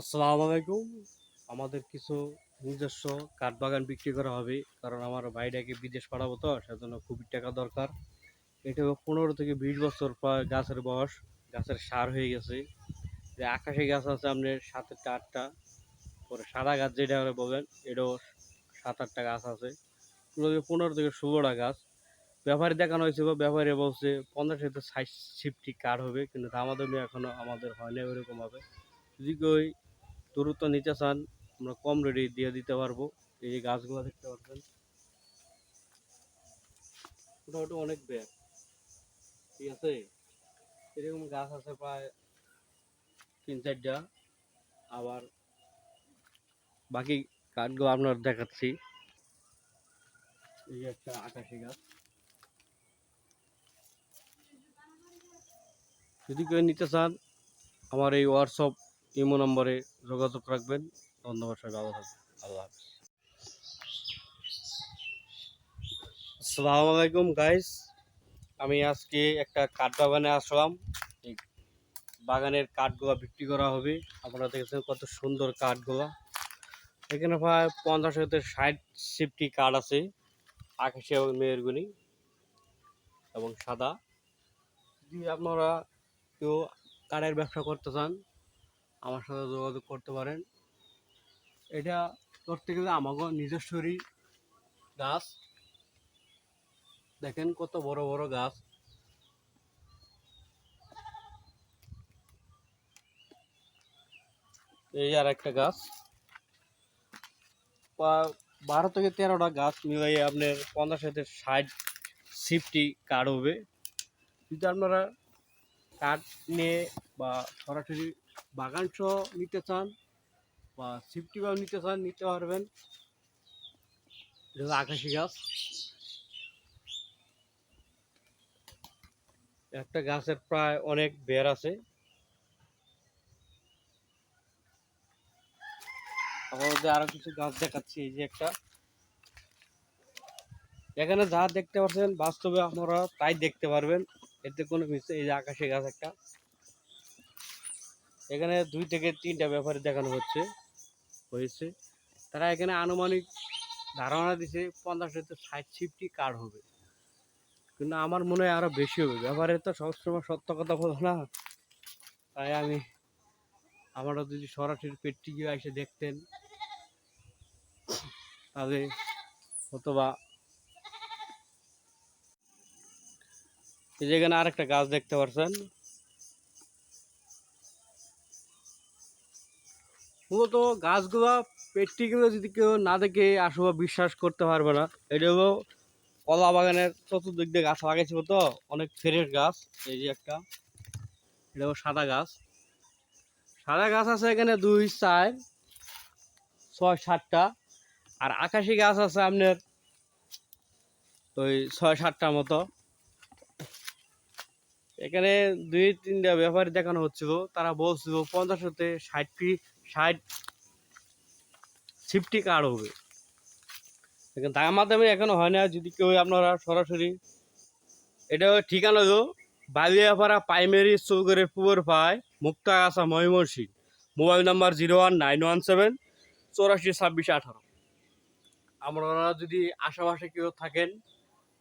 আসসালামু আলাইকুম। আমাদের কিছু নিজস্ব কাঠ বাগান বিক্রি করা হবে, কারণ আমার ভাইটাকে বিদেশ পাঠাবো তো, সেজন্য খুবই টাকা দরকার। এটা পনেরো থেকে বিশ বছর প্রায় গাছের বয়স, গাছের সার হয়ে গেছে। যে আকাশি গাছ আছে আপনার সাতেরটা আটটা, পরে সাদা গাছ যেটা বলবেন এটাও সাত, আটটা গাছ আছে। পনেরো থেকে ষোলোটা গাছ। ব্যাপারী দেখানো হয়েছে বা ব্যাপারী বলছে পঞ্চাশ থেকে ষাট সিফটি কাঠ হবে, কিন্তু দামাদামি এখনও আমাদের হয় না ওইরকম হবে। যদি কই দ্রুত নিতে চান আমরা কম রেটে দিয়ে দিতে পারব। এই যে গাছগুলো দেখতে পাচ্ছেন। মোটামুটি অনেক ব্যাগ ঠিক আছে? এরকম গাছ আছে প্রায় তিন চারটা। আবার বাকি কাঠগুলো আপনার দেখাচ্ছি। এই একটা আকাশি গাছ। যদি কেউ নিতে চান, আমার এই হোয়াটসঅ্যাপ ইমো নম্বরে যোগাযোগ রাখবেন। ধন্যবাদ সবাই, ভালো থাকবেন। আল্লাহ আসসালামু আলাইকুম গাইস আমি আজকে একটা কাঠ বাগানে আসলাম। এই বাগানের কাঠগুলো বিক্রি করা হবে। আপনারা দেখেছেন কত সুন্দর কাঠগুলো। এখানে প্রায় পঞ্চাশ হতে ষাট সিফটি কাঠ আছে, আকাশি এবং মেয়েরগুনি এবং সাদা। যদি আপনারা কেউ কাঠের ব্যবসা করতে চান আমার সাথে যোগাযোগ করতে পারেন। এটা করতে গেলে আমাকে নিজস্বরই গাছ। দেখেন কত বড় বড় গাছ। এই আর একটা গাছ। বারো থেকে তেরোটা গাছ মিলাই আপনার পঞ্চাশ থেকে ষাট সিফটি কাঠ হবে। যদি আপনারা কাঠ নিয়ে বা সরাসরি বাগান সহ নিতে চান বা সিফটি বা নিতে চান, নিতে পারবেন। আকাশি গাছ। একটা গাছের প্রায় অনেক বের আছে। আরও কিছু গাছ দেখাচ্ছি, এই যে একটা। এখানে যা দেখতে পাচ্ছেন, বাস্তবে আপনারা তাই দেখতে পারবেন। এতে কোনো মিস এই যে আকাশি গাছ একটা। এখানে দুই থেকে তিনটা ব্যাপারে দেখানো হচ্ছে, হয়েছে। তারা এখানে আনুমানিক ধারণা দিছে পঞ্চাশ থেকে ষাট সিফটি কার্ড হবে। কিন্তু আমার মনে হয় আরও বেশি হবে। ব্যাপারে তো সবসময় সত্য কথা বলো না। তাই আমি আমরা যদি সরাসরি পেটটি গিয়ে এসে দেখতেন, তাহলে অথবা এই যে এখানে আরেকটা গাছ দেখতে পাচ্ছেন মূলত গাছগুলো পেটটিগুলো যদি কেউ না দেখে আসব বিশ্বাস করতে পারবে না, এটা কলা বাগানের চতুর্দিক দিয়ে গাছ লাগাইছিল তো অনেক ফ্রেশ গাছ, এই যে একটা। এটা সাদা গাছ। সাদা গাছ আছে এখানে দুই, চার, ছয়, সাতটা। আর আকাশি গাছ আছে আপনার ওই ছয়, সাতটার মতো। এখানে দুই তিনটা ব্যাপারী দেখানো হচ্ছিল। তারা বলছিল পঞ্চাশ হতে ষাট ফি ষাট ফিফটি কার্ড হবে। দাম মাধ্যমে এখনও হয় না। যদি কেউ আপনারা সরাসরি এটা ঠিকানা হলো বালিয়াপাড়া প্রাইমারি চৌগরের পুকুর পায় মুক্তা আসা Mymensingh mobile number zero one nine one seven চৌরাশি ছাব্বিশ আঠারো। আপনারা যদি আশেপাশে কেউ থাকেন,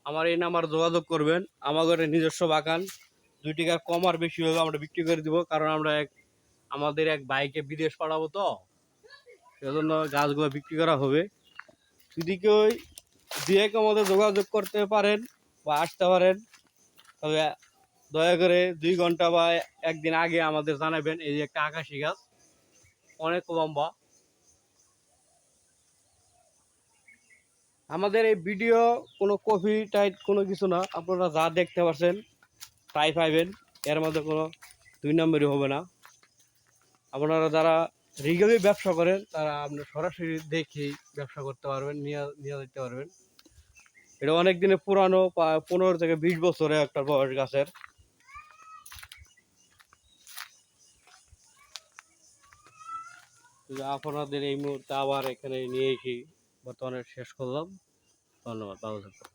আমার এই নাম্বার যোগাযোগ করবেন। আমাদের নিজস্ব বাগান। দুই টাকা কম আর বেশি হলে আমরা বিক্রি করে দিব, কারণ আমরা এক, আমাদের এক বাইকে বিদেশ পাঠাবো তো। সেজন্য গাছগুলো বিক্রি করা হবে। যদি কেউ দিয়ে আমাদের যোগাযোগ করতে পারেন বা আসতে পারেন, তবে দয়া করে দুই ঘণ্টা বা একদিন আগে আমাদের জানাবেন এই যে একটা আকাশি গাছ। অনেক লম্বা। আমাদের এই ভিডিও কোনো কপি টাইট কোনো কিছু না, আপনারা যা দেখতে পাচ্ছেন তাই পাইবেন এর মধ্যে কোনো দুই নম্বরই হবে না। আপনারা যারা রিগেলি ব্যবসা করেন, তারা আপনার সরাসরি দেখেই ব্যবসা করতে পারবেন, নিয়ে নিয়ে যেতে পারবেন। এটা অনেক দিনে পুরানো পনেরো থেকে বিশ বছরে একটা বয়স গাছের। আপনাদের এই মুহূর্তে আবার এখানে নিয়ে এসে বর্তমানে শেষ করলাম। ধন্যবাদ, ভালো থাকবেন।